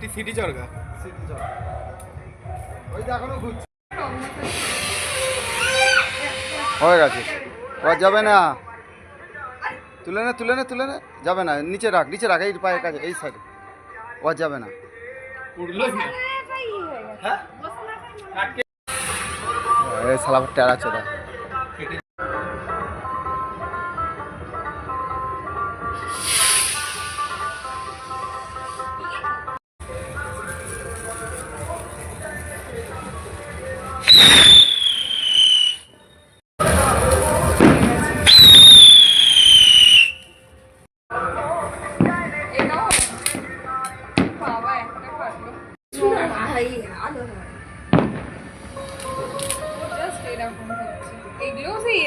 City city চল ওই যে এখনও ঘুরছে। হয়ে গেছে। ও যাবে না। তুলে নে তুলে নে তুলে নে। যাবে না। নিচে রাখ নিচে রাখ এই পায়ের কাছে এই সাইডে ও যাবে না। হ্যাঁ সালা টেরা চোদা। পারল জাস্ট এরকম হচ্ছে এগুলো সেই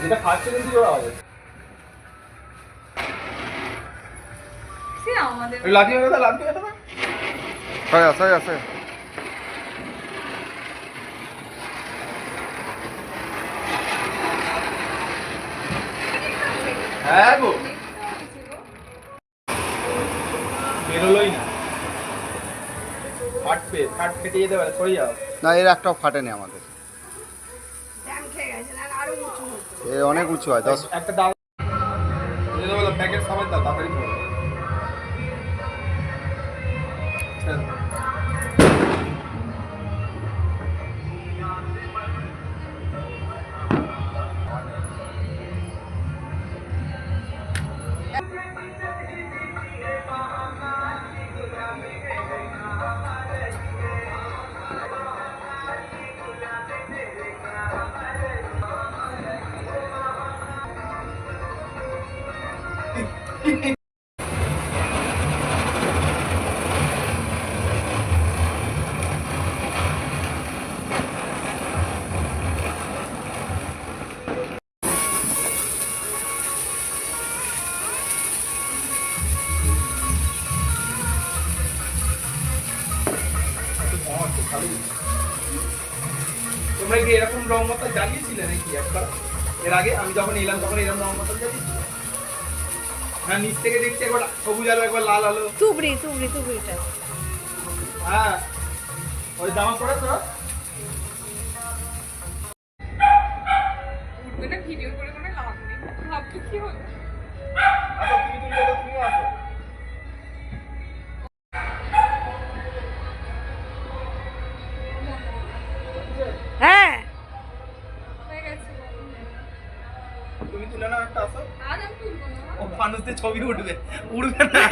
যেটা ফার্স্ট দিয়ে ওরা হবে। লাঠি লাঠি হয়ে গেছে গো। বেরোলোই না। ফাটবে ফাট ফেটে যেতে পারে সরে যাও। না এর একটাও ফাটেনি আমাদের। এ অনেক উঁচু হয় দশ একটা দাও। প্যাকেট সামান দাও তাড়াতাড়ি তোমরা কি এরকম রং মতো জ্বালিয়েছিলে নাকি একবার এর আগে আমি যখন এলাম তখন এরকম রং মতো জ্বালিয়েছিলে হ্যাঁ নিচ থেকে দেখছি একবার সবুজ আলো একবার লাল আলো। তুবড়ি তুবড়ি তুবড়িটা। হ্যাঁ। ওই জামা পরে তো? ভিডিও করে কোনো লাভ নেই। লাভটা কি হবে আচ্ছা হয়ে। মানুষদের ছবি উঠবে। উঠবে না।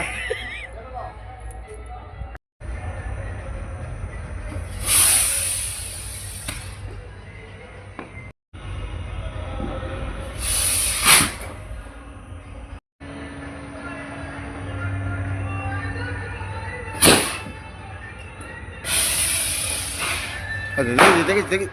দেখি দেখি।